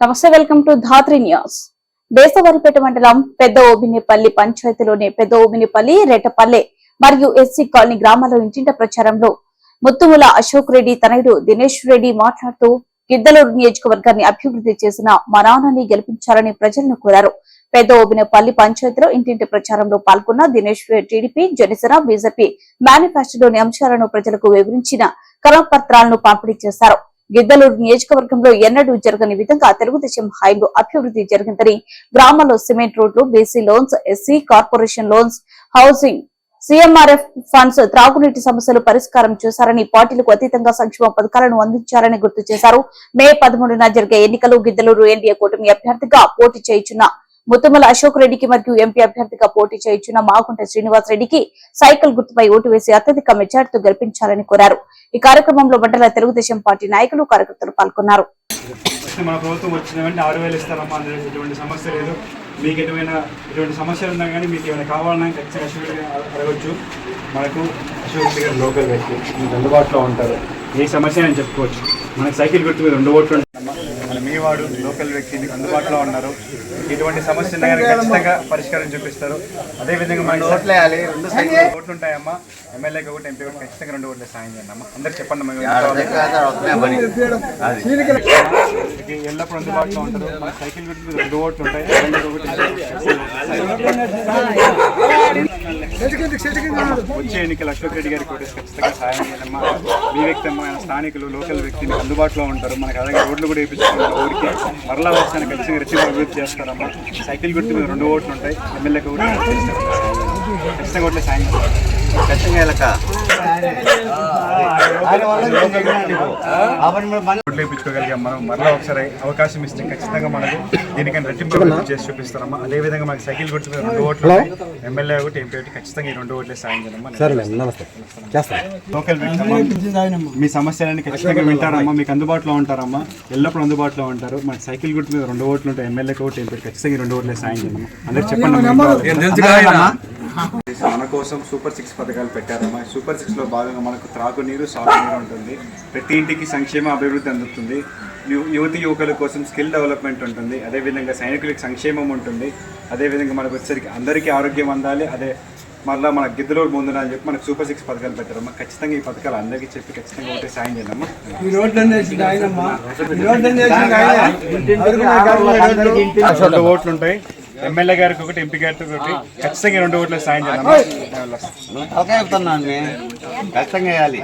Namaste welcome to Dhatri news. Desavaripeta మండలం పెద్ద ఓబినిపల్లి పంచాయతీలోని పెద్ద ఓబినిపల్లి రెట్టపల్లె మరియు ఎస్సీ కాలనీ గ్రామాల్లో ఇంటింట ప్రచారంలో ముత్తుముల అశోక్ రెడ్డి తనయుడు దినేష్ రెడ్డి మాట్లాడుతూ గిద్దలూరు నియోజకవర్గాన్ని అభివృద్ధి చేసిన మా నాన్నని గెలిపించాలని ప్రజలను కోరారు. పెద్ద ఓబినపల్లి పంచాయతీలో ఇంటింటి ప్రచారంలో పాల్గొన్న దినేష్ టీడీపీ జనసేన బీజేపీ మేనిఫెస్టోలోని అంశాలను ప్రజలకు వివరించిన కరపత్రాలను పంపిణీ చేశారు. గిద్దలూరు నియోజకవర్గంలో ఎన్నడూ జరగని విధంగా తెలుగుదేశం హయాంలో అభివృద్ధి జరిగిందని గ్రామాల్లో సిమెంట్ రోడ్లు BC loans SC corporation loans housing CMRF funds త్రాగునీటి సమస్యలు పరిష్కారం చేశారని పార్టీలకు అతీతంగా సంక్షేమ పథకాలను అందించారని గుర్తు చేశారు. మే పదమూడున జరిగే ఎన్నికలు గిద్దలూరు ఎన్డీఏ కూటమి అభ్యర్థిగా పోటీ చేయుచున్న ముత్తుమల అశోక్ రెడ్డికి మరియు ఎంపీ అభ్యర్థిగా పోటీ చేయించిన మాగుంట శ్రీనివాస్ రెడ్డికి సైకిల్ గుర్తుపై ఓటు వేసి అత్యధిక మెజార్టీతో గెలిపించాలని కోరారు. ఈ కార్యక్రమంలో మండల తెలుగుదేశం పార్టీ నాయకులు కార్యకర్తలు పాల్గొన్నారు. మన ప్రభుత్వం వచ్చిన వెంటనే ఆరు వేలు ఇస్తారమ్మా అందులో ఎటువంటి సమస్య లేదు. మీకు ఎటువంటి ఎటువంటి సమస్యలు ఉన్నా కానీ మీకు ఏమైనా కావాలన్నా ఖచ్చితంగా అశోక్ అడగచ్చు. మనకు అశోక్ దగ్గర లోకల్ వ్యక్తి మీకు అందుబాటులో ఉంటారు. ఏ సమస్య అని చెప్పుకోవచ్చు. మనకు సైకిల్ గుర్తు మీద రెండు ఓట్లు ఉంటాయి మన మీ వాడు లోకల్ వ్యక్తి అందుబాటులో ఉన్నారు. ఎటువంటి సమస్య ఉన్నా కానీ ఖచ్చితంగా పరిష్కారం చూపిస్తారు. అదేవిధంగా మన ఓట్లు వేయాలి రెండు సైకిల్ ఓట్లు ఉంటాయమ్మా ఎమ్మెల్యేకి ఒకటి ఎంపీ ఒకటి ఖచ్చితంగా రెండు ఓట్లు సాయం చేయండి అమ్మా. అందరికి చెప్పండి ఎల్లప్పుడూ అందుబాటులో ఉంటారు. మన సైకిల్ మీద రెండు ఓట్లు ఉంటాయి. వచ్చే ఎన్నికలు అశోక్ రెడ్డి గారికి కూడా ఖచ్చితంగా సాయం చేయాలమ్మా. మీ వ్యక్తి అమ్మ స్థానికులు లోకల్ వ్యక్తి మీకు అందుబాటులో ఉంటారు. మనకి అలాగే రోడ్లు కూడా వేయించుకుంటారు ఊరికి మరలా వచ్చాను ఖచ్చితంగా రెచ్చి అభివృద్ధి చేస్తారమ్మా. సైకిల్ గుర్తు మీద రెండు ఓట్లు ఉంటాయి. ఎమ్మెల్యేకి ఒకటి ఖచ్చితంగా సాయం ఖచ్చితంగా వెళ్ళక. ఓట్లు వేయించుకోగలిగాం మనం. మరలా ఒకసారి అవకాశం ఇస్తే ఖచ్చితంగా మనకు దీనికైనా రెట్టింపు అభివృద్ధి చేసి చూపిస్తారమ్మా. అదేవిధంగా మనకి సైకిల్ గుర్తు మీద రెండు ఓట్లు ఎమ్మెల్యే ఒకటి ఎంపీ ఒకటి ఖచ్చితంగా ఈ రెండు ఓట్లే సాయం చేయాలమ్మా. మీ సమస్యలన్నీ ఖచ్చితంగా వింటారమ్మా. మీకు అందుబాటులో ఉంటారమ్మా. ఎల్లప్పుడూ అందుబాటులో ఉంటారు. మన సైకిల్ గుర్తు మీద రెండు ఓట్లు ఉంటాయి ఎమ్మెల్యేకి ఒకటి ఎంపీ ఖచ్చితంగా ఈ రెండు ఓట్లే సాయం చేయండి అందరికి చెప్పండి. మన కోసం సూపర్ సిక్స్ పథకాలు పెట్టారమ్మా. సూపర్ సిక్స్లో భాగంగా మనకు త్రాగునీరు సాగునీరు ఉంటుంది. ప్రతి ఇంటికి సంక్షేమ అభివృద్ధి అందుతుంది. యువతి యువకుల కోసం స్కిల్ డెవలప్మెంట్ ఉంటుంది. అదేవిధంగా సైనికులకు సంక్షేమం ఉంటుంది. అదేవిధంగా మనకు వచ్చేసరికి అందరికీ ఆరోగ్యం అందాలి. అదే మరలా మన గిద్దలో ముందున అని చెప్పి మనకు సూపర్ సిక్స్ పథకాలు పెట్టారమ్మా. ఖచ్చితంగా ఈ పథకాలు అందరికీ చెప్పి ఖచ్చితంగా ఒకటే సాయం రెండు ఓట్లు ఉంటాయి ఎమ్మెల్యే గారికి ఒకటి ఎంపీ గారికి ఒకటి. ఖచ్చితంగా రెండు ఓట్లు సాయం చేద్దాం. ఖచ్చితంగా వేయాలి.